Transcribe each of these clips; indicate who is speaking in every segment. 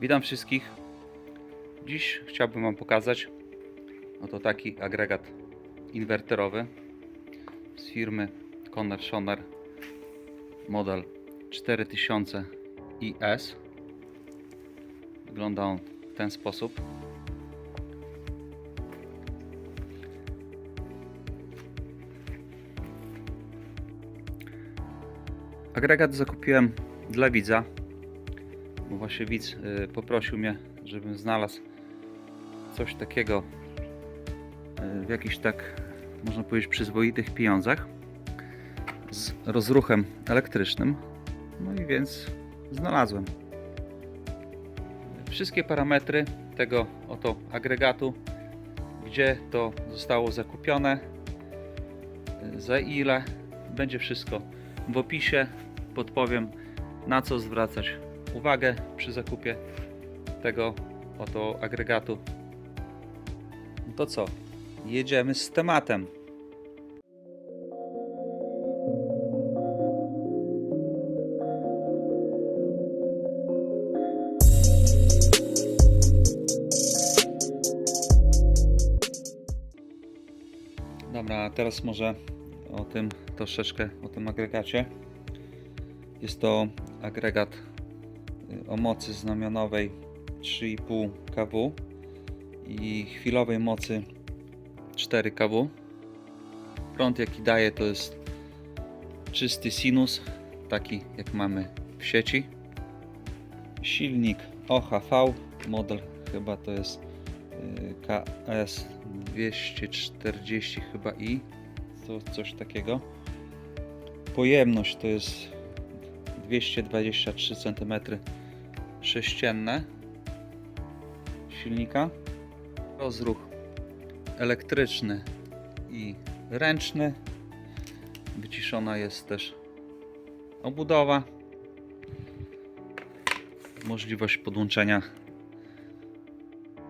Speaker 1: Witam wszystkich. Dziś chciałbym Wam pokazać oto taki agregat inwerterowy z firmy Conner Schoner model 4000 IS. Wygląda on w ten sposób. Agregat zakupiłem dla widza, bo właśnie widz y, poprosił mnie, żebym znalazł coś takiego y, w jakichś tak, można powiedzieć, przyzwoitych pieniądzach z rozruchem elektrycznym. No i więc znalazłem. Wszystkie parametry tego oto agregatu, gdzie to zostało zakupione, y, za ile, będzie wszystko w opisie. Podpowiem na co zwracać uwagę przy zakupie tego oto agregatu. No To co? Jedziemy z tematem. Dobra, teraz może o tym troszeczkę, o tym agregacie. Jest to agregat o mocy znamionowej 3,5 kW i chwilowej mocy 4 kW. Prąd jaki daje to jest czysty sinus, taki jak mamy w sieci. Silnik OHV, model chyba to jest y, KS 240 chyba i to coś takiego. Pojemność to jest 223 cm sześcienne silnika. Rozruch elektryczny i ręczny. Wyciszona jest też obudowa. Możliwość podłączenia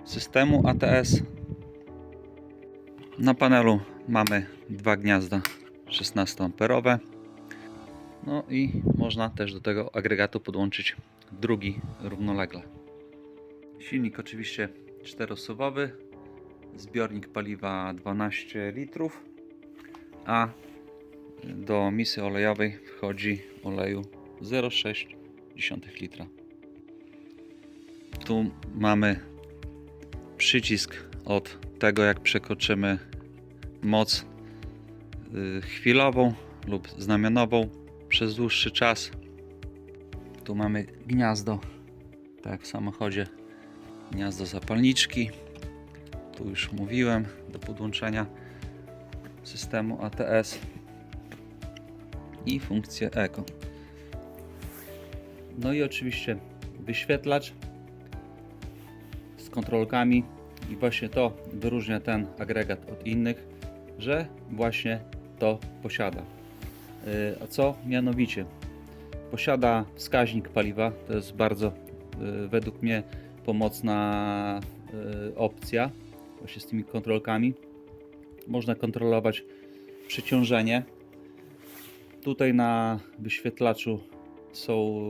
Speaker 1: systemu ATS. Na panelu mamy dwa gniazda 16 amperowe. No i można też do tego agregatu podłączyć drugi równolegle. Silnik oczywiście czterosuwowy, zbiornik paliwa 12 litrów, a do misy olejowej wchodzi oleju 0,6 litra. Tu mamy przycisk od tego jak przekroczymy moc y, chwilową lub znamionową przez dłuższy czas. Tu mamy gniazdo, tak w samochodzie, gniazdo zapalniczki. Tu już mówiłem, do podłączenia systemu ATS i funkcję Eco. No i oczywiście wyświetlacz z kontrolkami i właśnie to wyróżnia ten agregat od innych, że właśnie to posiada. Yy, A co mianowicie? Posiada wskaźnik paliwa, to jest bardzo yy, według mnie pomocna yy, opcja właśnie z tymi kontrolkami. Można kontrolować przeciążenie. Tutaj na wyświetlaczu są,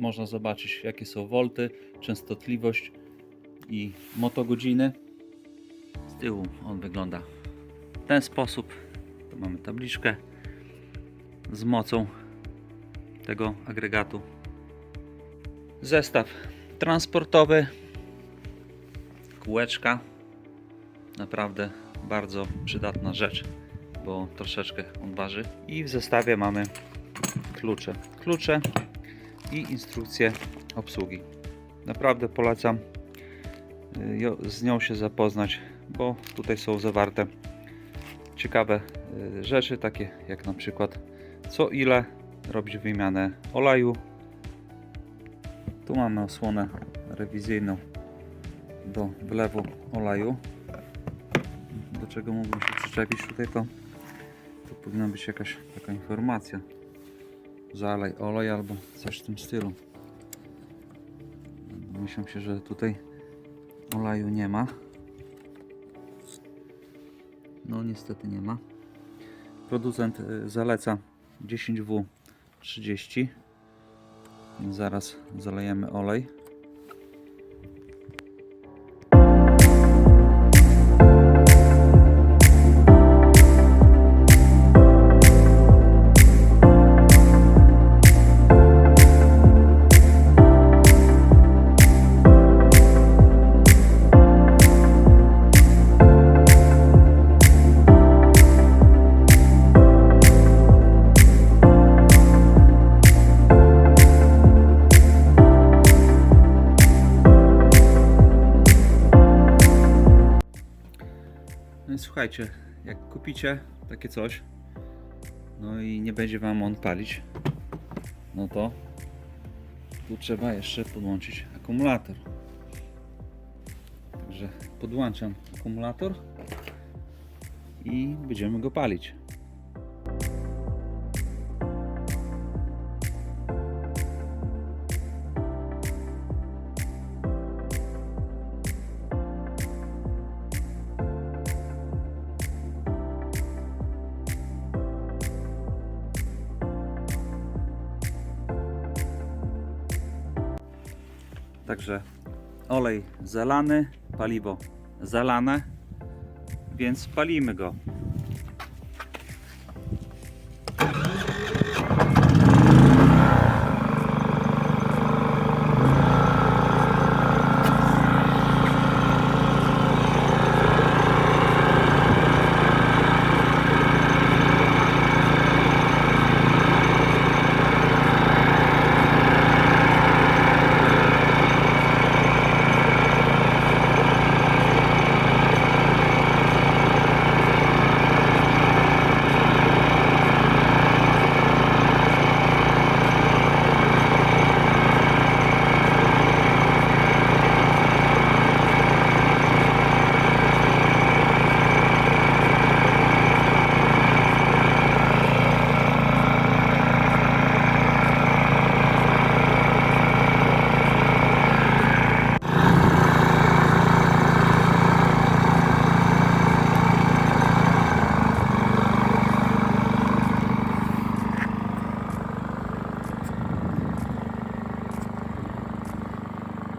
Speaker 1: można zobaczyć jakie są wolty, częstotliwość i motogodziny. Z tyłu on wygląda w ten sposób. Tu mamy tabliczkę z mocą tego agregatu. Zestaw transportowy, kółeczka. Naprawdę bardzo przydatna rzecz, bo troszeczkę on waży. I w zestawie mamy klucze. Klucze i instrukcje obsługi. Naprawdę polecam y, z nią się zapoznać, bo tutaj są zawarte ciekawe y, rzeczy, takie jak na przykład co ile robić wymianę oleju. Tu mamy osłonę rewizyjną do wlewu oleju. Do czego mógłbym się przyczepić tutaj to, to powinna być jakaś taka informacja. Zalej olej albo coś w tym stylu. Myślę się, że tutaj oleju nie ma. No niestety nie ma. Producent y, zaleca 10W 30. Zaraz zalejemy olej. Słuchajcie, jak kupicie takie coś, no i nie będzie Wam on palić, no to tu trzeba jeszcze podłączyć akumulator. Także podłączam akumulator i będziemy go palić. Także olej zalany, paliwo zalane, więc palimy go.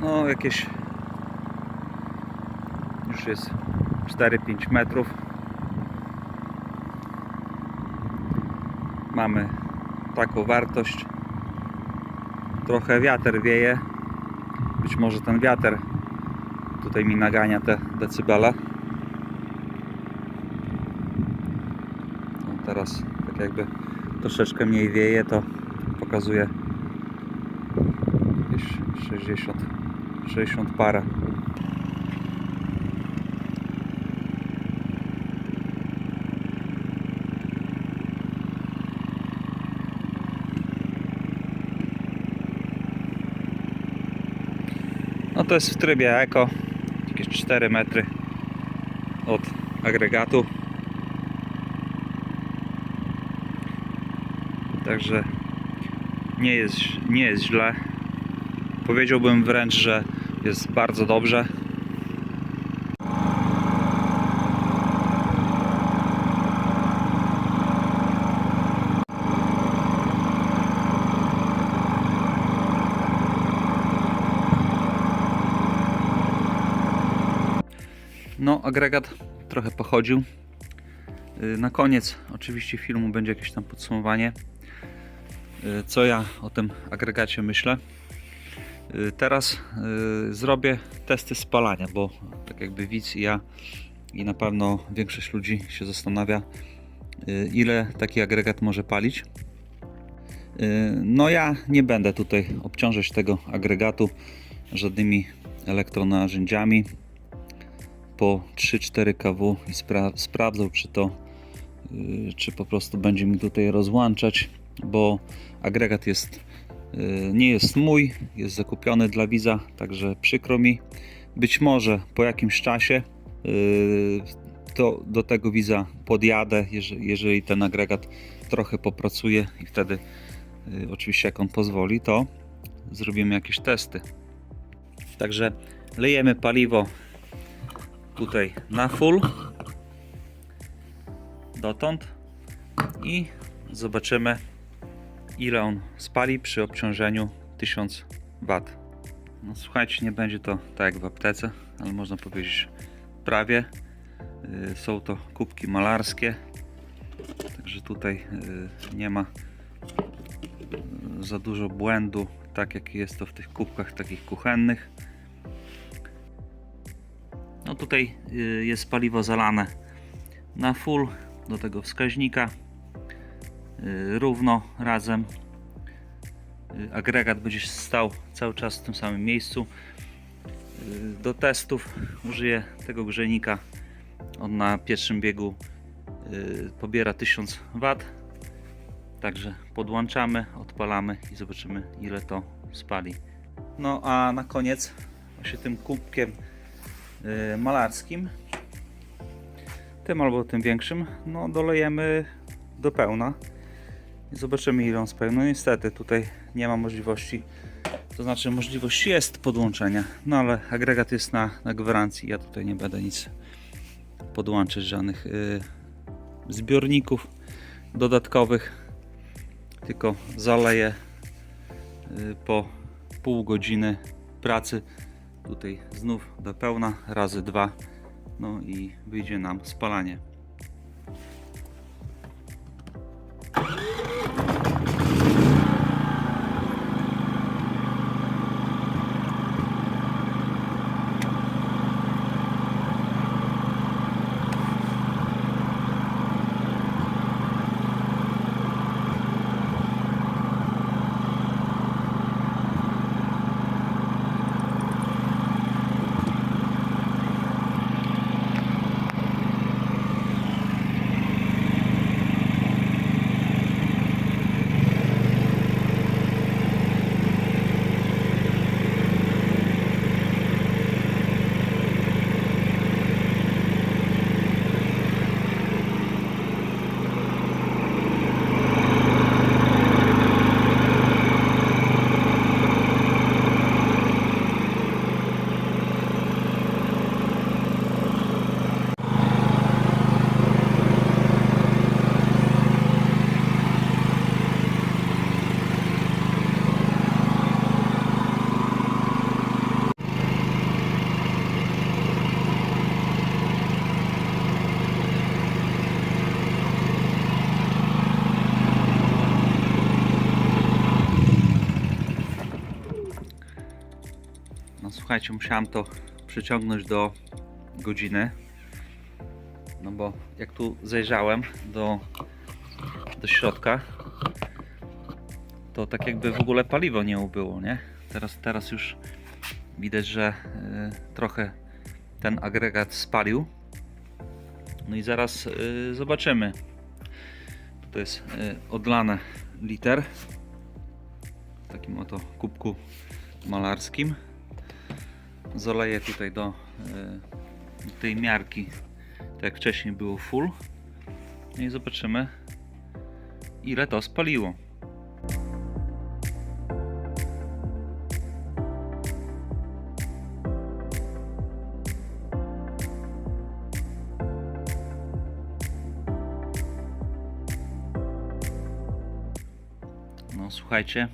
Speaker 1: No jakieś już jest 4-5 metrów. Mamy taką wartość. Trochę wiatr wieje. Być może ten wiatr tutaj mi nagania te decybele. No teraz tak jakby troszeczkę mniej wieje, to pokazuje jakieś 60 60 para. No to jest w trybie eko, jakieś 4 metry od agregatu. Także nie jest, nie jest źle. Powiedziałbym wręcz, że jest bardzo dobrze. No, agregat trochę pochodził. Y, Na koniec oczywiście filmu będzie jakieś tam podsumowanie, y, co ja o tym agregacie myślę. Y, Teraz y, zrobię testy spalania, bo tak jakby widz i ja i na pewno większość ludzi się zastanawia, y, ile taki agregat może palić. No ja nie będę tutaj obciążać tego agregatu żadnymi elektronarzędziami. Po 3-4 kW i spra- sprawdzał, czy to czy po prostu będzie mi tutaj rozłączać, bo agregat jest nie jest mój, jest zakupiony dla widza, także przykro mi. Być może po jakimś czasie y, to do tego widza podjadę, jeżeli, ten agregat trochę popracuje i wtedy y, oczywiście jak on pozwoli, to zrobimy jakieś testy. Także lejemy paliwo tutaj na full dotąd i zobaczymy ile on spali przy obciążeniu 1000 W. No słuchajcie, nie będzie to tak jak w aptece, ale można powiedzieć prawie. Yy, Są to kubki malarskie, także tutaj yy, nie ma yy, za dużo błędu, tak jak jest to w tych kubkach takich kuchennych. No tutaj y, jest paliwo zalane na full do tego wskaźnika y, równo razem. Y, Agregat będzie stał cały czas w tym samym miejscu. Y, Do testów użyję tego grzejnika On na pierwszym biegu y, pobiera 1000 W. Także podłączamy, odpalamy i zobaczymy ile to spali. No a na koniec właśnie tym kubkiem y, malarskim, tym albo tym większym, no dolejemy do pełna zobaczymy ile on spełni. No niestety tutaj nie ma możliwości, to znaczy możliwość jest podłączenia, no ale agregat jest na, na gwarancji, ja tutaj nie będę nic podłączyć, żadnych y, zbiorników dodatkowych, tylko zaleję y, po pół godziny pracy. Tutaj znów do pełna razy dwa no i wyjdzie nam spalanie No słuchajcie, musiałem to przyciągnąć do godziny. No bo jak tu zajrzałem do, do środka, to tak jakby w ogóle paliwo nie ubyło, nie? Teraz, teraz już widać, że y, trochę ten agregat spalił. No i zaraz y, zobaczymy. To jest y, odlane liter w takim oto kubku malarskim zaleję tutaj do, e, do tej miarki tak jak wcześniej było full. No i zobaczymy ile to spaliło. No słuchajcie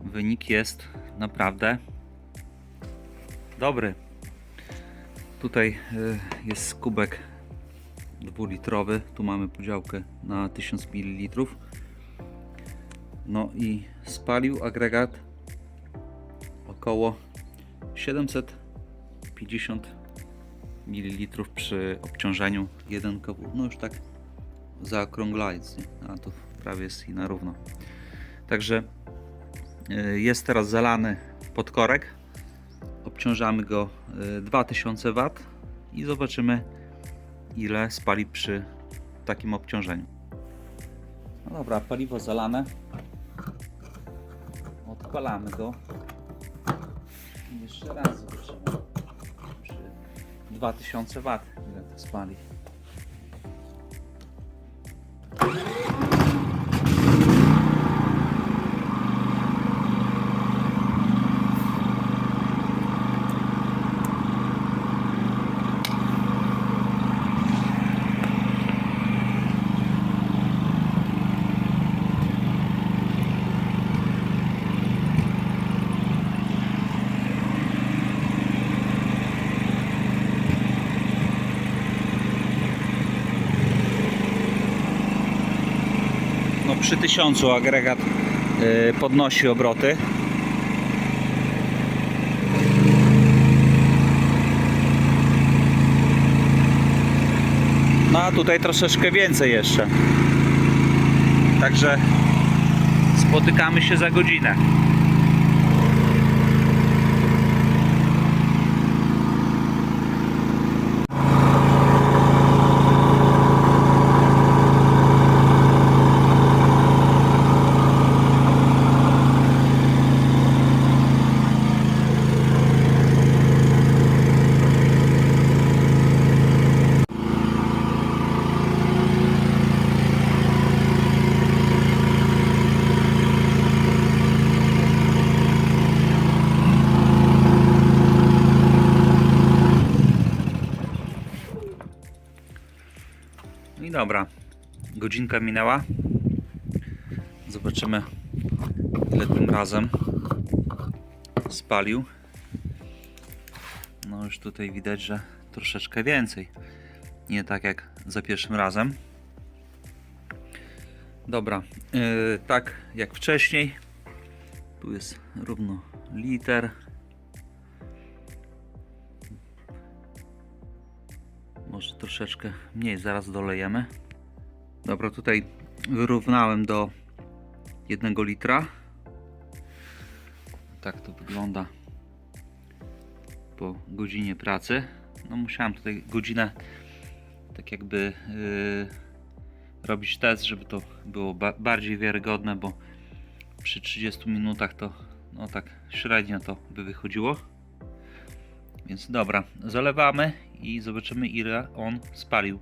Speaker 1: wynik jest naprawdę dobry. Tutaj y, jest kubek dwulitrowy. Tu mamy podziałkę na 1000 ml. No i spalił agregat około 750 ml przy obciążeniu 1 kW. No już tak zaokrąglając, a to prawie jest i na równo. Także y, jest teraz zalany podkorek obciążamy go y, 2000 W i zobaczymy ile spali przy takim obciążeniu. No dobra, paliwo zalane. Odpalamy go. I jeszcze raz zobaczymy przy 2000 W ile to spali. Przy 1000 agregat y, podnosi obroty. No a tutaj troszeczkę więcej jeszcze. Także spotykamy się za godzinę. Dobra, godzinka minęła. Zobaczymy, ile tym razem spalił. No już tutaj widać, że troszeczkę więcej. Nie tak jak za pierwszym razem. Dobra, yy, tak jak wcześniej. Tu jest równo liter. Może troszeczkę mniej, zaraz dolejemy. Dobra, tutaj wyrównałem do 1 litra. Tak to wygląda po godzinie pracy. No musiałem tutaj godzinę tak jakby yy, robić test, żeby to było ba bardziej wiarygodne, bo przy 30 minutach to no tak średnio to by wychodziło. Więc dobra, zalewamy i zobaczymy ile on spalił.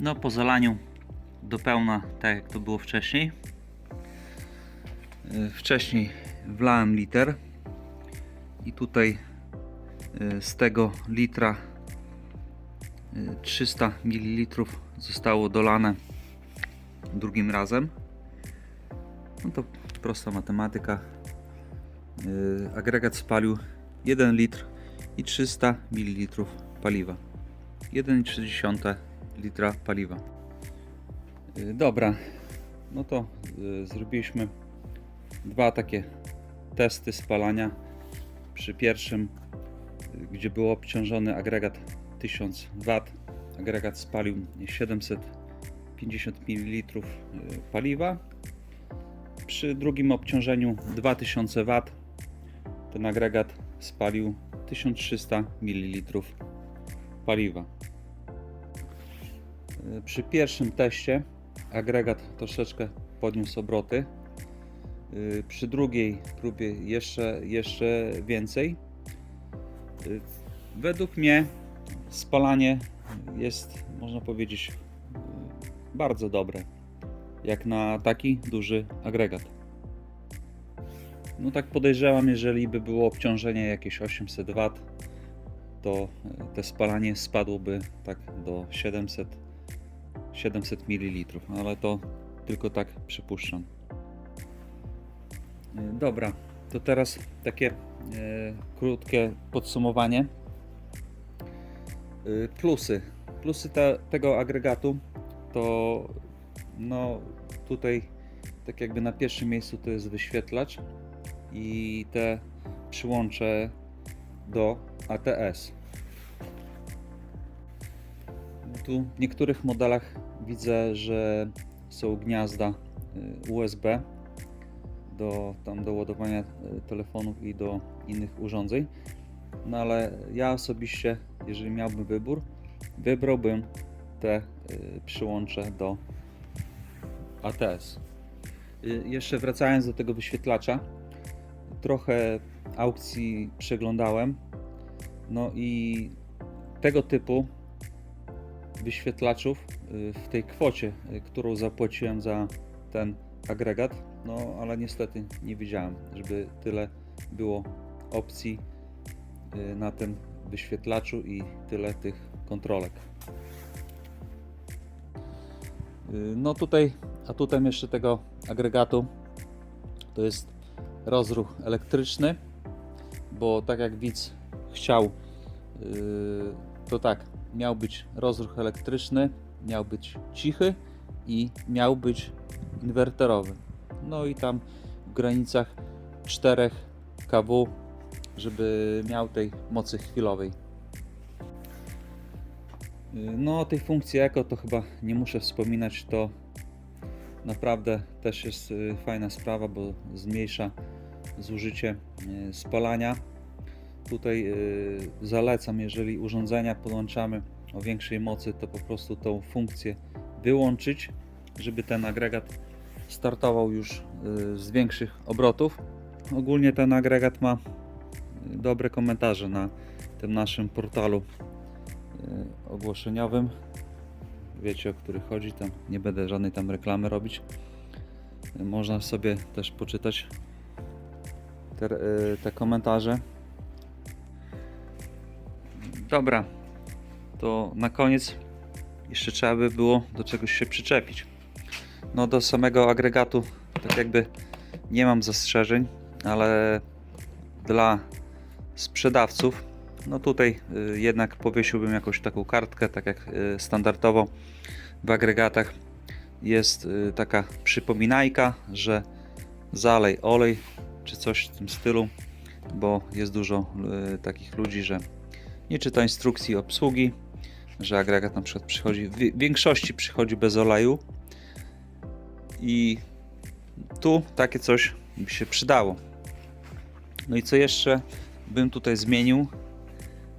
Speaker 1: No po zalaniu do pełna, tak jak to było wcześniej. Yy, Wcześniej wlałem liter i tutaj yy, z tego litra yy, 300 ml zostało dolane drugim razem. No to prosta matematyka. Agregat spalił 1 litr i 300 ml paliwa. 1,3 litra paliwa. Y, Dobra, no to y, zrobiliśmy dwa takie testy spalania. Przy pierwszym, y, gdzie był obciążony agregat 1000 W, agregat spalił 750 ml paliwa. Przy drugim obciążeniu 2000 W ten agregat spalił 1300 ml paliwa. Przy pierwszym teście agregat troszeczkę podniósł obroty. Yy, Przy drugiej próbie jeszcze, jeszcze więcej. Yy, Według mnie spalanie jest, można powiedzieć, bardzo dobre. Jak na taki duży agregat. No tak podejrzewam, jeżeli by było obciążenie jakieś 800 W, to te spalanie spadłoby tak do 700 700 ml, ale to tylko tak przypuszczam. E, Dobra, to teraz takie e, krótkie podsumowanie. E, plusy. Plusy te, tego agregatu to no tutaj tak jakby na pierwszym miejscu to jest wyświetlacz i te przyłącze do ATS. Tu w niektórych modelach widzę, że są gniazda y, USB do, tam do ładowania y, telefonów i do innych urządzeń. No ale ja osobiście, jeżeli miałbym wybór, wybrałbym te y, przyłącze do ATS. Jeszcze wracając do tego wyświetlacza, trochę aukcji przeglądałem. No i tego typu wyświetlaczów w tej kwocie, y, którą zapłaciłem za ten agregat, no ale niestety nie widziałem, żeby tyle było opcji y, na tym wyświetlaczu i tyle tych kontrolek. Y, No tutaj atutem jeszcze tego agregatu to jest rozruch elektryczny, bo tak jak widz chciał, to tak, miał być rozruch elektryczny, miał być cichy i miał być inwerterowy. No i tam w granicach 4 kW żeby miał tej mocy chwilowej. No o tej funkcji Eco to chyba nie muszę wspominać, to naprawdę też jest y, fajna sprawa, bo zmniejsza zużycie y, spalania. Tutaj y, zalecam, jeżeli urządzenia podłączamy o większej mocy, to po prostu tą funkcję wyłączyć, żeby ten agregat startował już y, z większych obrotów. Ogólnie ten agregat ma y, dobre komentarze na tym naszym portalu y, ogłoszeniowym. Wiecie o który chodzi, tam nie będę żadnej tam reklamy robić. Można sobie też poczytać te, te komentarze. Dobra, to na koniec jeszcze trzeba by było do czegoś się przyczepić. No do samego agregatu tak jakby nie mam zastrzeżeń, ale dla sprzedawców no tutaj y, jednak powiesiłbym jakąś taką kartkę, tak jak y, standardowo w agregatach jest y, taka przypominajka, że zalej olej czy coś w tym stylu, bo jest dużo takich ludzi, że nie czyta instrukcji obsługi, że agregat na przykład przychodzi, w większości przychodzi bez oleju i tu takie coś by się przydało. No i co jeszcze bym tutaj zmienił?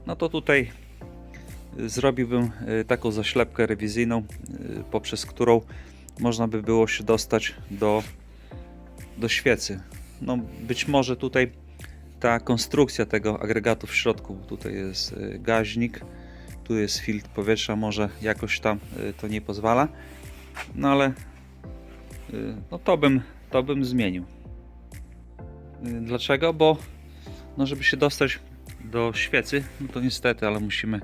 Speaker 1: No to tutaj y, zrobiłbym y, taką zaślepkę rewizyjną, y, poprzez którą można by było się dostać do, do świecy. No być może tutaj ta konstrukcja tego agregatu w środku, tutaj jest gaźnik, tu jest filtr powietrza, może jakoś tam y, to nie pozwala, no ale y, no to bym, to bym zmienił. Y, Dlaczego? Bo no żeby się dostać do świecy, no to niestety, ale musimy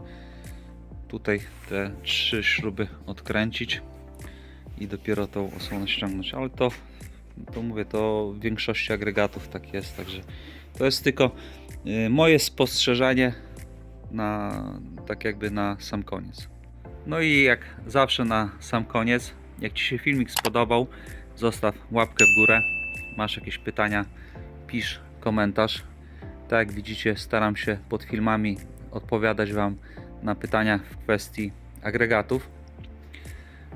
Speaker 1: tutaj te trzy śruby odkręcić i dopiero tą osłonę ściągnąć, ale to, to mówię, to w większości agregatów tak jest, także to jest tylko moje spostrzeżenie na tak jakby na sam koniec. No i jak zawsze na sam koniec, jak Ci się filmik spodobał, zostaw łapkę w górę. Masz jakieś pytania, pisz komentarz. Tak jak widzicie, staram się pod filmami odpowiadać Wam na pytania w kwestii agregatów.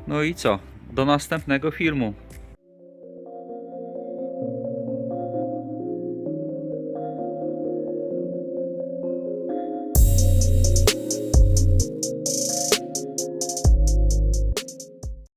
Speaker 1: No i co? Do następnego filmu.